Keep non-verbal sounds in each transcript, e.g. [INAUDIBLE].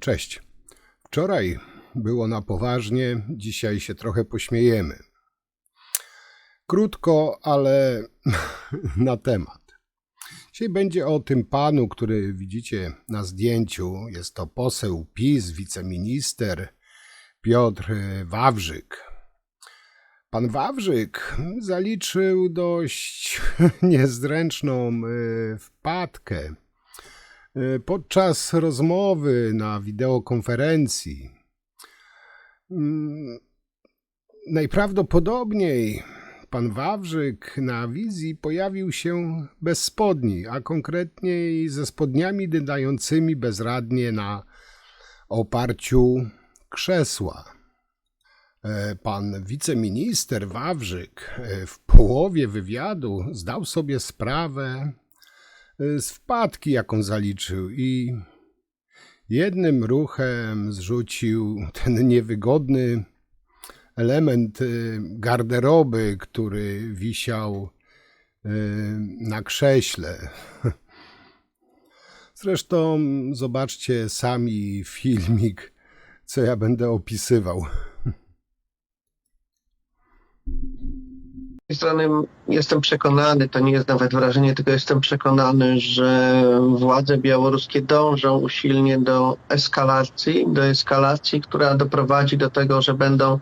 Cześć. Wczoraj było na poważnie, dzisiaj się trochę pośmiejemy. Krótko, ale [LAUGHS] na temat. Dzisiaj będzie o tym panu, który widzicie na zdjęciu. Jest to poseł PiS, wiceminister Piotr Wawrzyk. Pan Wawrzyk zaliczył dość [LAUGHS] niezręczną y, wpadkę Podczas rozmowy na wideokonferencji mm, najprawdopodobniej pan Wawrzyk na wizji pojawił się bez spodni, a konkretniej ze spodniami dydającymi bezradnie na oparciu krzesła. E, Pan wiceminister Wawrzyk e, w połowie wywiadu zdał sobie sprawę, z wpadki, jaką zaliczył i jednym ruchem zrzucił ten niewygodny element y, garderoby, który wisiał y, na krześle. [LAUGHS] Zresztą zobaczcie sami filmik, co ja będę opisywał. Strony jestem przekonany, to nie jest nawet wrażenie, tylko jestem przekonany, że władze białoruskie dążą usilnie do eskalacji, do eskalacji, która doprowadzi do tego, że będą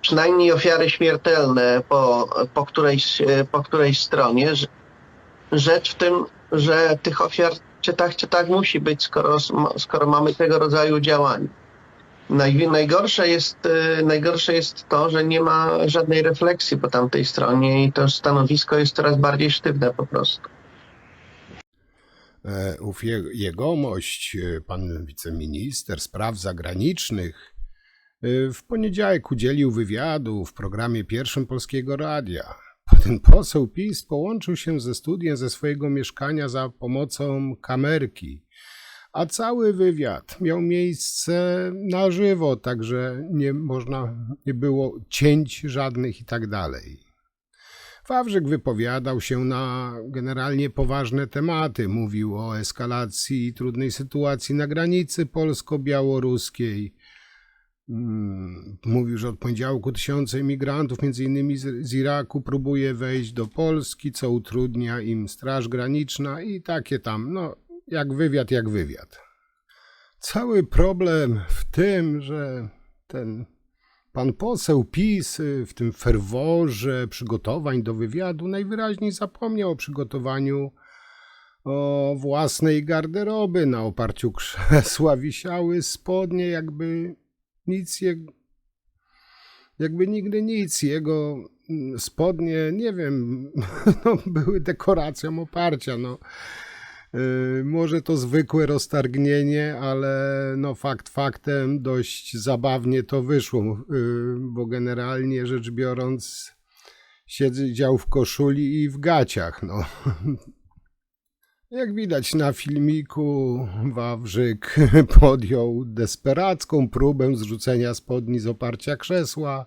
przynajmniej ofiary śmiertelne po, po, którejś, po którejś stronie. Rzecz w tym, że tych ofiar czy tak, czy tak musi być, skoro, skoro mamy tego rodzaju działania. Naj, najgorsze, jest, y, najgorsze jest to, że nie ma żadnej refleksji po tamtej stronie i to stanowisko jest coraz bardziej sztywne po prostu. E, Ów je- jegomość, e, pan wiceminister spraw zagranicznych, e, w poniedziałek udzielił wywiadu w programie pierwszym Polskiego Radia. Ten poseł PiS połączył się ze studiem ze swojego mieszkania za pomocą kamerki, a cały wywiad miał miejsce na żywo, także nie można, nie było cięć żadnych i tak dalej. Wawrzyk wypowiadał się na generalnie poważne tematy. Mówił o eskalacji i trudnej sytuacji na granicy polsko-białoruskiej. Mm, Mówił, że od poniedziałku tysiące imigrantów, między innymi z, Iraku, próbuje wejść do Polski, co utrudnia im Straż Graniczna i takie tam, no jak wywiad, jak wywiad. Cały problem w tym, że ten Pan poseł PiS y, w tym ferworze przygotowań do wywiadu najwyraźniej zapomniał o przygotowaniu o własnej garderoby. Na oparciu krzesła wisiały spodnie, jakby nic je, jakby nigdy nic. Jego mm, spodnie, nie wiem, [LAUGHS] no, były dekoracją oparcia. No. Yy, Może to zwykłe roztargnienie, ale no fakt faktem dość zabawnie to wyszło, yy, bo generalnie rzecz biorąc siedział w koszuli i w gaciach. No. [LAUGHS] Jak widać na filmiku, Wawrzyk [LAUGHS] podjął desperacką próbę zrzucenia spodni z oparcia krzesła,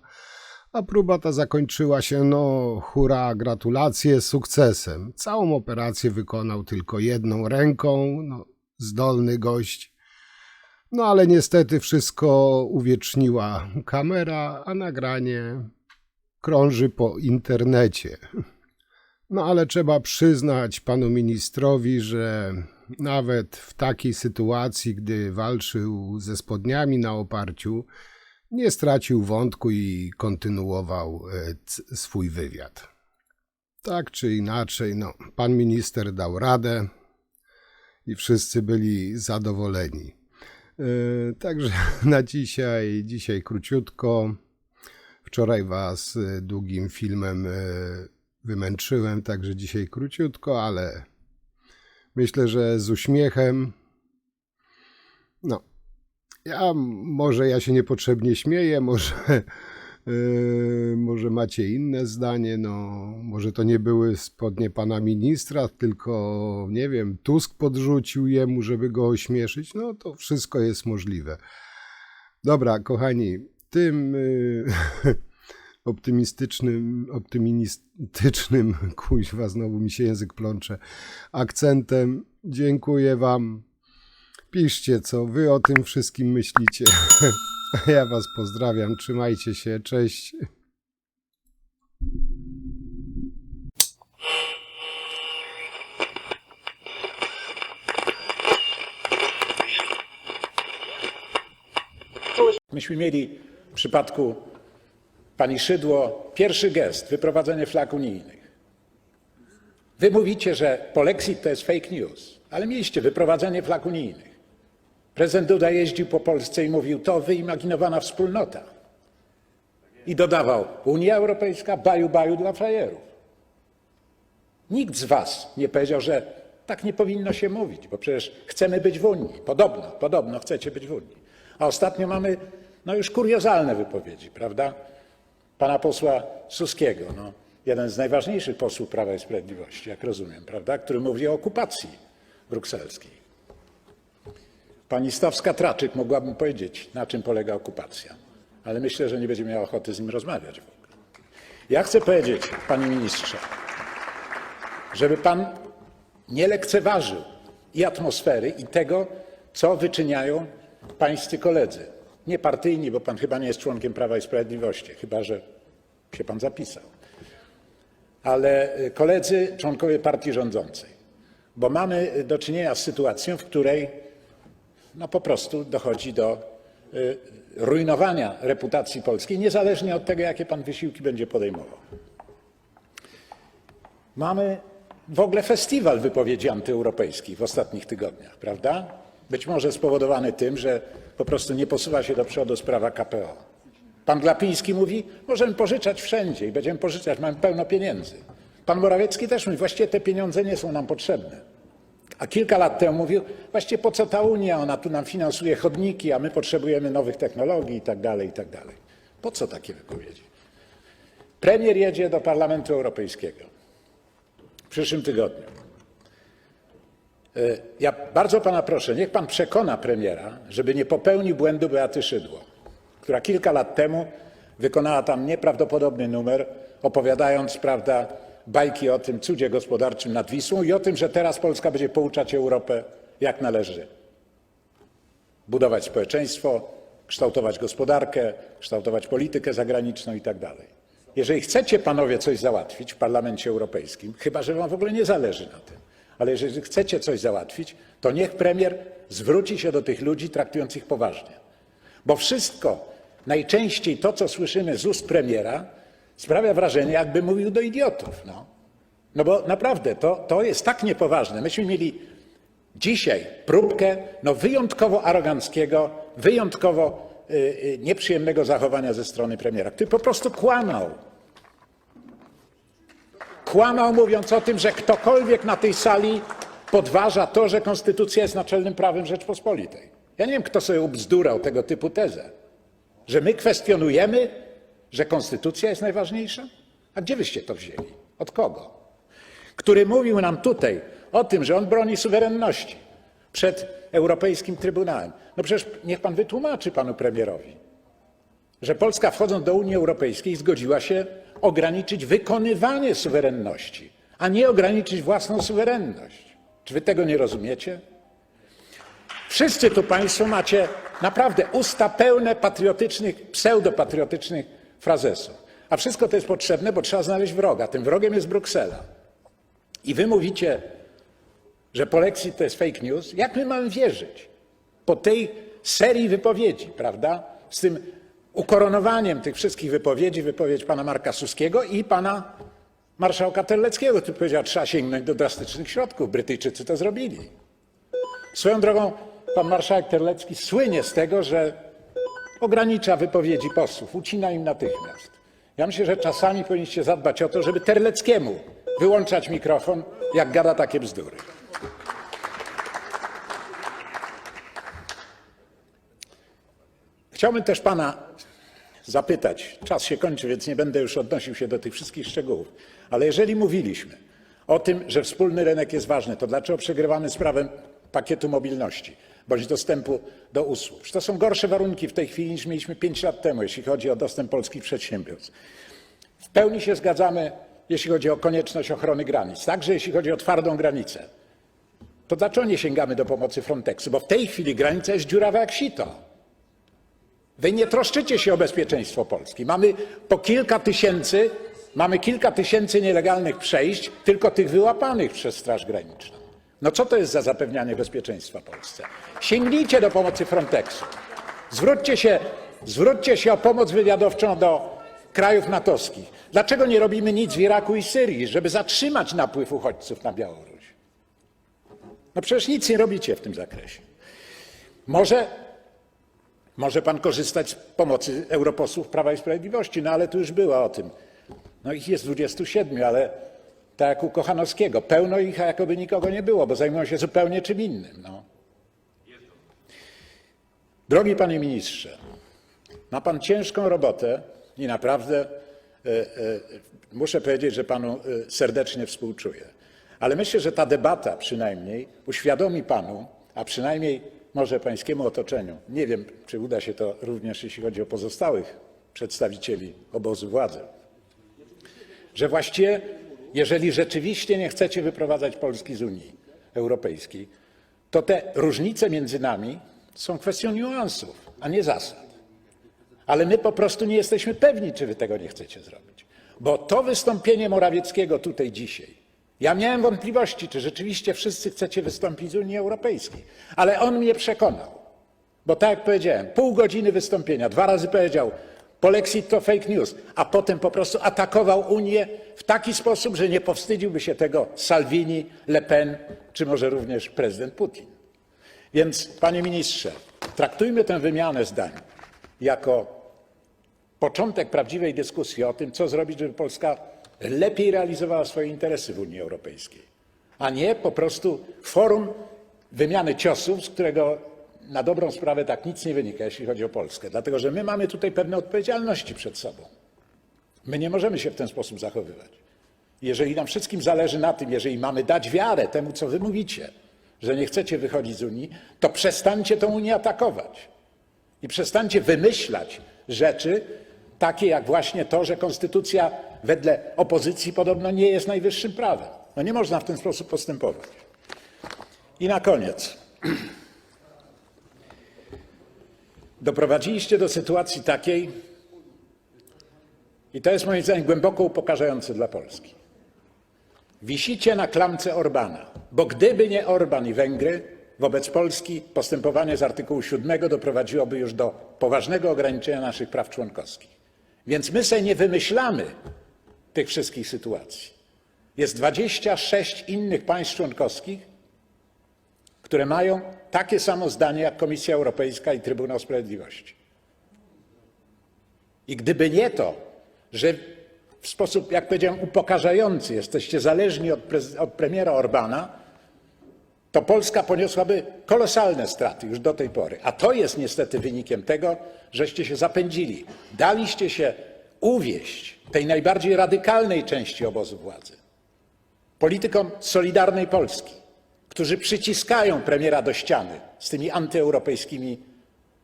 a próba ta zakończyła się, no hura, gratulacje, sukcesem. Całą operację wykonał tylko jedną ręką, no, zdolny gość. No ale niestety wszystko uwieczniła kamera, a nagranie krąży po internecie. No ale trzeba przyznać panu ministrowi, że nawet w takiej sytuacji, gdy walczył ze spodniami na oparciu, nie stracił wątku i kontynuował e, swój wywiad. Tak czy inaczej, no, pan minister dał radę i wszyscy byli zadowoleni. E, Także [LAUGHS] na dzisiaj, dzisiaj króciutko. Wczoraj was e, długim filmem wymęczyłem, także dzisiaj króciutko, ale myślę, że z uśmiechem. Ja może ja się niepotrzebnie śmieję, może, [LAUGHS] yy, może macie inne zdanie, no może to nie były spodnie pana ministra, tylko nie wiem, Tusk podrzucił jemu, żeby go ośmieszyć, no to wszystko jest możliwe. Dobra, kochani, tym yy, [LAUGHS] optymistycznym, optymistycznym, [LAUGHS] kuźwa, znowu mi się język plącze, akcentem dziękuję wam. Piszcie, co wy o tym wszystkim myślicie. [LAUGHS] Ja was pozdrawiam, trzymajcie się, cześć. Myśmy mieli w przypadku pani Szydło pierwszy gest wyprowadzenie flag unijnych. Wy mówicie, że polexit to jest fake news, ale mieliście wyprowadzenie flag unijnych. Prezydent Duda jeździł po Polsce i mówił, to wyimaginowana wspólnota. I dodawał, Unia Europejska, baju, baju dla frajerów. Nikt z was nie powiedział, że tak nie powinno się mówić, bo przecież chcemy być w Unii. Podobno, podobno chcecie być w Unii. A ostatnio mamy no już kuriozalne wypowiedzi, prawda? Pana posła Suskiego, no, jeden z najważniejszych posłów Prawa i Sprawiedliwości, jak rozumiem, prawda? Który mówi o okupacji brukselskiej. Pani Stawska-Traczyk mogłabym powiedzieć, na czym polega okupacja, ale myślę, że nie będzie miała ochoty z nim rozmawiać w ogóle. Ja chcę powiedzieć, panie ministrze, żeby pan nie lekceważył i atmosfery, i tego, co wyczyniają pańscy koledzy. Nie partyjni, bo pan chyba nie jest członkiem Prawa i Sprawiedliwości, chyba że się pan zapisał. Ale y, koledzy, członkowie partii rządzącej. Bo mamy y, do czynienia z sytuacją, w której no po prostu dochodzi do y, rujnowania reputacji polskiej, niezależnie od tego, jakie pan wysiłki będzie podejmował. Mamy w ogóle festiwal wypowiedzi antyeuropejskich w ostatnich tygodniach, prawda? Być może spowodowany tym, że po prostu nie posuwa się do przodu sprawa KPO. Pan Glapiński mówi, możemy pożyczać wszędzie i będziemy pożyczać, mamy pełno pieniędzy. Pan Morawiecki też mówi, właściwie te pieniądze nie są nam potrzebne. A kilka lat temu mówił, właściwie po co ta Unia, ona tu nam finansuje chodniki, a my potrzebujemy nowych technologii i tak dalej, i tak dalej. Po co takie wypowiedzi? Premier jedzie do Parlamentu Europejskiego w przyszłym tygodniu. Y, Ja bardzo pana proszę, niech pan przekona premiera, żeby nie popełnił błędu Beaty Szydło, która kilka lat temu wykonała tam nieprawdopodobny numer, opowiadając, prawda, bajki o tym cudzie gospodarczym nad Wisłą i o tym, że teraz Polska będzie pouczać Europę, jak należy budować społeczeństwo, kształtować gospodarkę, kształtować politykę zagraniczną i tak. Jeżeli chcecie panowie coś załatwić w Parlamencie Europejskim, chyba że wam w ogóle nie zależy na tym, ale jeżeli chcecie coś załatwić, to niech premier zwróci się do tych ludzi, traktując ich poważnie. Bo wszystko, najczęściej to, co słyszymy z ust premiera, sprawia wrażenie, jakby mówił do idiotów. No, no bo naprawdę to, to jest tak niepoważne. Myśmy mieli dzisiaj próbkę no, wyjątkowo aroganckiego, wyjątkowo y, y, nieprzyjemnego zachowania ze strony premiera, który po prostu kłamał. Kłamał, mówiąc o tym, że ktokolwiek na tej sali podważa to, że konstytucja jest naczelnym prawem Rzeczpospolitej. Ja nie wiem, kto sobie ubzdurał tego typu tezę, że my kwestionujemy, że konstytucja jest najważniejsza? A gdzie wyście to wzięli? Od kogo? Który mówił nam tutaj o tym, że on broni suwerenności przed Europejskim Trybunałem. No przecież niech pan wytłumaczy panu premierowi, że Polska wchodząc do Unii Europejskiej zgodziła się ograniczyć wykonywanie suwerenności, a nie ograniczyć własną suwerenność. Czy wy tego nie rozumiecie? Wszyscy tu Państwo macie naprawdę usta pełne patriotycznych, pseudopatriotycznych frazesów. A wszystko to jest potrzebne, bo trzeba znaleźć wroga. Tym wrogiem jest Bruksela. I wy mówicie, że polexit to jest fake news. Jak my mamy wierzyć? Po tej serii wypowiedzi, prawda? Z tym ukoronowaniem tych wszystkich wypowiedzi, wypowiedź pana Marka Suskiego i pana marszałka Terleckiego, który powiedział, że trzeba sięgnąć do drastycznych środków. Brytyjczycy to zrobili. Swoją drogą, pan marszałek Terlecki słynie z tego, że ogranicza wypowiedzi posłów, ucina im natychmiast. Ja myślę, że czasami powinniście zadbać o to, żeby Terleckiemu wyłączać mikrofon, jak gada takie bzdury. Chciałbym też pana zapytać, czas się kończy, więc nie będę już odnosił się do tych wszystkich szczegółów, ale jeżeli mówiliśmy o tym, że wspólny rynek jest ważny, to dlaczego przegrywamy sprawę pakietu mobilności bądź dostępu do usług? To są gorsze warunki w tej chwili niż mieliśmy 5 lat temu, jeśli chodzi o dostęp polskich przedsiębiorstw. W pełni się zgadzamy, jeśli chodzi o konieczność ochrony granic, także jeśli chodzi o twardą granicę. to dlaczego nie sięgamy do pomocy Frontexu? Bo w tej chwili granica jest dziurawa jak sito. Wy nie troszczycie się o bezpieczeństwo Polski. Mamy po kilka tysięcy, mamy kilka tysięcy nielegalnych przejść, tylko tych wyłapanych przez Straż Graniczną. No co to jest za zapewnianie bezpieczeństwa Polsce? Sięgnijcie do pomocy Frontexu. Zwróćcie się, zwróćcie się o pomoc wywiadowczą do krajów natowskich. Dlaczego nie robimy nic w Iraku i Syrii, żeby zatrzymać napływ uchodźców na Białoruś? No przecież nic nie robicie w tym zakresie. Może może pan korzystać z pomocy europosłów Prawa i Sprawiedliwości, no ale tu już była o tym. No ich jest 27, ale tak jak u Kochanowskiego, pełno ich, a jakoby nikogo nie było, bo zajmują się zupełnie czym innym. No. Drogi panie ministrze, ma pan ciężką robotę i naprawdę e, e, muszę powiedzieć, że panu e, serdecznie współczuję. Ale myślę, że ta debata przynajmniej uświadomi panu, a przynajmniej może pańskiemu otoczeniu, nie wiem, czy uda się to również jeśli chodzi o pozostałych przedstawicieli obozu władzy, że właściwie, jeżeli rzeczywiście nie chcecie wyprowadzać Polski z Unii Europejskiej, to te różnice między nami są kwestią niuansów, a nie zasad. Ale my po prostu nie jesteśmy pewni, czy wy tego nie chcecie zrobić. Bo to wystąpienie Morawieckiego tutaj dzisiaj, ja miałem wątpliwości, czy rzeczywiście wszyscy chcecie wystąpić z Unii Europejskiej, ale on mnie przekonał. Bo tak jak powiedziałem, pół godziny wystąpienia, dwa razy powiedział, polexit to fake news, a potem po prostu atakował Unię w taki sposób, że nie powstydziłby się tego Salvini, Le Pen, czy może również prezydent Putin. Więc, panie ministrze, traktujmy tę wymianę zdań jako początek prawdziwej dyskusji o tym, co zrobić, żeby Polska lepiej realizowała swoje interesy w Unii Europejskiej, a nie po prostu forum wymiany ciosów, z którego na dobrą sprawę tak nic nie wynika, jeśli chodzi o Polskę. Dlatego, że my mamy tutaj pewne odpowiedzialności przed sobą. My nie możemy się w ten sposób zachowywać. Jeżeli nam wszystkim zależy na tym, jeżeli mamy dać wiarę temu, co wy mówicie, że nie chcecie wychodzić z Unii, to przestańcie tę Unię atakować. I przestańcie wymyślać rzeczy, takie jak właśnie to, że konstytucja wedle opozycji podobno nie jest najwyższym prawem. No nie można w ten sposób postępować. I na koniec. [CLEARS THROAT] Doprowadziliście do sytuacji takiej, i to jest moim zdaniem głęboko upokarzające dla Polski. Wisicie na klamce Orbana, bo gdyby nie Orban i Węgry, wobec Polski postępowanie z artykułu 7 doprowadziłoby już do poważnego ograniczenia naszych praw członkowskich. Więc my sobie nie wymyślamy tych wszystkich sytuacji. Jest 26 innych państw członkowskich, które mają takie samo zdanie jak Komisja Europejska i Trybunał Sprawiedliwości. I gdyby nie to, że w sposób, jak powiedziałem, upokarzający jesteście zależni od, od premiera Orbana, to Polska poniosłaby kolosalne straty już do tej pory. A to jest niestety wynikiem tego, żeście się zapędzili. Daliście się uwieść tej najbardziej radykalnej części obozu władzy. Politykom Solidarnej Polski, którzy przyciskają premiera do ściany z tymi antyeuropejskimi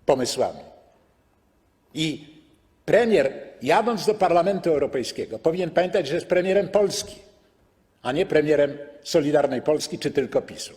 pomysłami. I premier, jadąc do Parlamentu Europejskiego, powinien pamiętać, że jest premierem Polski, a nie premierem Solidarnej Polski czy tylko PiSu.